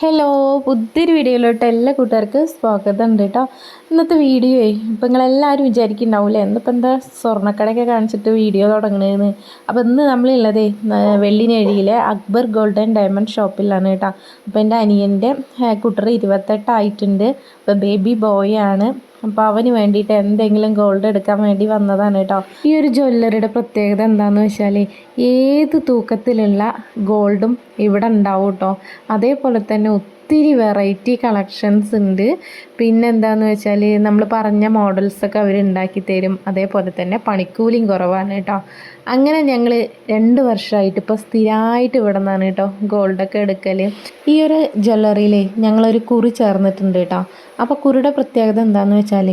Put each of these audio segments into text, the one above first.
Hello പുതിയൊരു വീഡിയോയിലോട്ട് എല്ലാ കൂട്ടുകാർക്കും സ്വാഗതം ഉണ്ട് കേട്ടോ ഇന്നത്തെ വീഡിയോ ഇപ്പം നിങ്ങളെല്ലാവരും വിചാരിക്കുന്നുണ്ടാവില്ലേ എന്നിപ്പോൾ എന്താ സ്വർണക്കടയൊക്കെ കാണിച്ചിട്ട് വീഡിയോ തുടങ്ങണേന്ന്. അപ്പോൾ ഇന്ന് നമ്മളുള്ളതേ വെള്ളിനേഴിയിലെ അക്ബർ ഗോൾഡൻ ഡയമണ്ട് ഷോപ്പിലാണ് കേട്ടോ അപ്പോൾ എന്റെ അനിയന്റെ കുട്ടർ ഇരുപത്തെട്ടായിട്ടുണ്ട് അപ്പോൾ ബേബി ബോയ് ആണ്. അപ്പോൾ അവന് വേണ്ടിയിട്ട് എന്തെങ്കിലും ഗോൾഡ് എടുക്കാൻ വേണ്ടി വന്നതാണ് കേട്ടോ ഈ ഒരു ജ്വല്ലറിയുടെ പ്രത്യേകത എന്താണെന്ന് വെച്ചാൽ ഏത് തൂക്കത്തിലുള്ള ഗോൾഡും ഇവിടെ ഉണ്ടാവും കേട്ടോ അതേപോലെ തന്നെ ഒത്തിരി വെറൈറ്റി കളക്ഷൻസ് ഉണ്ട്. പിന്നെ എന്താന്ന് വെച്ചാൽ നമ്മൾ പറഞ്ഞ മോഡൽസൊക്കെ അവർ ഉണ്ടാക്കി തരും. അതേപോലെ തന്നെ പണിക്കൂലിയും കുറവാണ് കേട്ടോ. അങ്ങനെ ഞങ്ങൾ രണ്ട് വർഷമായിട്ട് ഇപ്പോൾ സ്ഥിരമായിട്ട് ഇവിടെ നിന്നാണ് കേട്ടോ ഗോൾഡൊക്കെ എടുക്കൽ ഈ ഒരു ജ്വല്ലറിയിൽ ഞങ്ങളൊരു കുറി ചേർന്നിട്ടുണ്ട് കേട്ടോ. അപ്പോൾ കുറിയുടെ പ്രത്യേകത എന്താണെന്ന് വെച്ചാൽ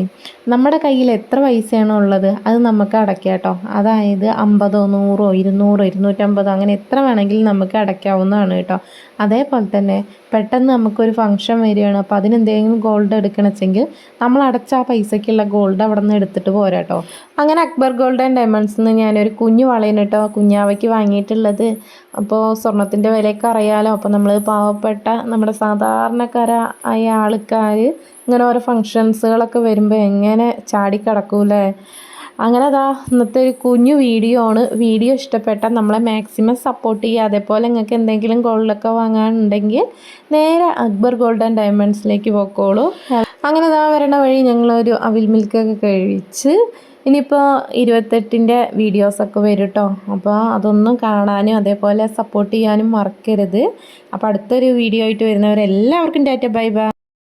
നമ്മുടെ കയ്യിൽ എത്ര പൈസയാണോ ഉള്ളത് അത് നമുക്ക് അടയ്ക്കാം കേട്ടോ. അതായത് അമ്പതോ നൂറോ ഇരുന്നൂറോ ഇരുന്നൂറ്റമ്പതോ അങ്ങനെ എത്ര വേണമെങ്കിലും നമുക്ക് അടയ്ക്കാവുന്നതാണ് കേട്ടോ. അതേപോലെ തന്നെ പെട്ടെന്ന് നമുക്കൊരു ഫംഗ്ഷൻ വരികയാണ്. അപ്പോൾ അതിന് എന്തെങ്കിലും ഗോൾഡ് എടുക്കണച്ചെങ്കിൽ നമ്മൾ അടച്ച ആ പൈസയ്ക്കുള്ള ഗോൾഡ് അവിടെ നിന്ന് എടുത്തിട്ട് പോരാട്ടോ അങ്ങനെ അക്ബർ ഗോൾഡ് ആൻഡ് ഡയമണ്ട്സ് നിന്ന് ഞാനൊരു കുഞ്ഞു വളയാണ് കേട്ടോ കുഞ്ഞാവയ്ക്ക് വാങ്ങിയിട്ടുള്ളത്. അപ്പോൾ സ്വർണത്തിന്റെ വിലയൊക്കെ അറിയാലോ. അപ്പോൾ നമ്മൾ പാവപ്പെട്ട നമ്മുടെ സാധാരണക്കാര ആയ ആൾക്കാർ ഇങ്ങനെ ഓരോ ഫങ്ഷൻസുകളൊക്കെ വരുമ്പോൾ എങ്ങനെ ചാടിക്കിടക്കൂലേ അങ്ങനെ അതാ ഇന്നത്തെ ഒരു കുഞ്ഞു വീഡിയോ ആണ്. വീഡിയോ ഇഷ്ടപ്പെട്ടാൽ നമ്മളെ മാക്സിമം സപ്പോർട്ട് ചെയ്യുക. അതേപോലെ നിങ്ങൾക്ക് എന്തെങ്കിലും ഗോൾഡൊക്കെ വാങ്ങാനുണ്ടെങ്കിൽ നേരെ അക്ബർ ഗോൾഡ് ആൻഡ് ഡയമണ്ട്സിലേക്ക് പോക്കോളൂ. അങ്ങനെ അതാ വരണ വഴി ഞങ്ങളൊരു അവിൽ മിൽക്കൊക്കെ കഴിച്ച് ഇനിയിപ്പോൾ ഇരുപത്തെട്ടിന്റെ വീഡിയോസൊക്കെ വരും കേട്ടോ അപ്പോൾ അതൊന്നും കാണാനും അതേപോലെ സപ്പോർട്ട് ചെയ്യാനും മറക്കരുത്. അപ്പോൾ അടുത്തൊരു വീഡിയോ ആയിട്ട് വരുന്നവരെല്ലാവർക്കും ഡാറ്റ ബൈ ബൈ.